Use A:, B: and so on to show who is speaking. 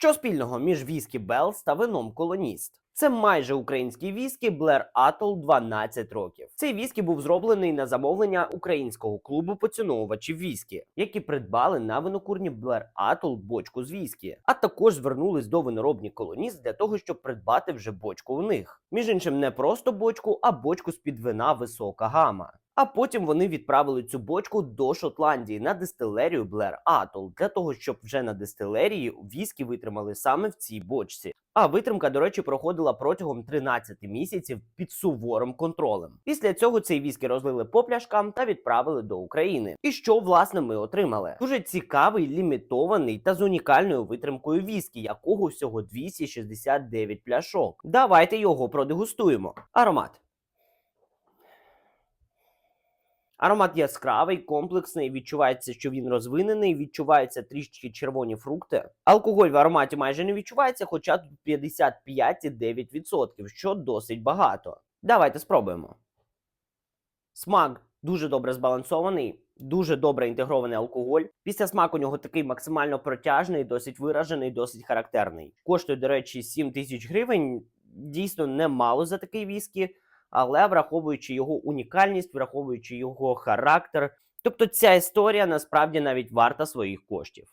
A: Що спільного між віскі Белс та вином Колоніст? Це майже український віскі Blair Atoll 12 років. Цей віскі був зроблений на замовлення українського клубу поціновувачів віскі, які придбали на винокурні Blair Atoll бочку з віскі, а також звернулись до виноробні колоніст для того, щоб придбати вже бочку у них. Між іншим, не просто бочку, а бочку з під вина висока гама. А потім вони відправили цю бочку до Шотландії на дистилерію Blair Atoll, для того, щоб вже на дистилерії віскі витримали саме в цій бочці. А витримка, до речі, проходила протягом 13 місяців під суворим контролем. Після цього цей віскі розлили по пляшкам та відправили до України. І що власне ми отримали? Дуже цікавий, лімітований та з унікальною витримкою віскі, якого всього 269 пляшок. Давайте його продегустуємо. Аромат. Аромат яскравий, комплексний. Відчувається, що він розвинений. Відчуваються трішки червоні фрукти. Алкоголь в ароматі майже не відчувається, хоча тут 55,9%, що досить багато. Давайте спробуємо. Смак дуже добре збалансований, дуже добре інтегрований алкоголь. Після смаку у нього такий максимально протяжний, досить виражений, досить характерний. Коштує, до речі, 7 тисяч гривень. Дійсно немало за такий віскі але враховуючи його унікальність, враховуючи його характер. Тобто ця історія насправді навіть варта своїх коштів.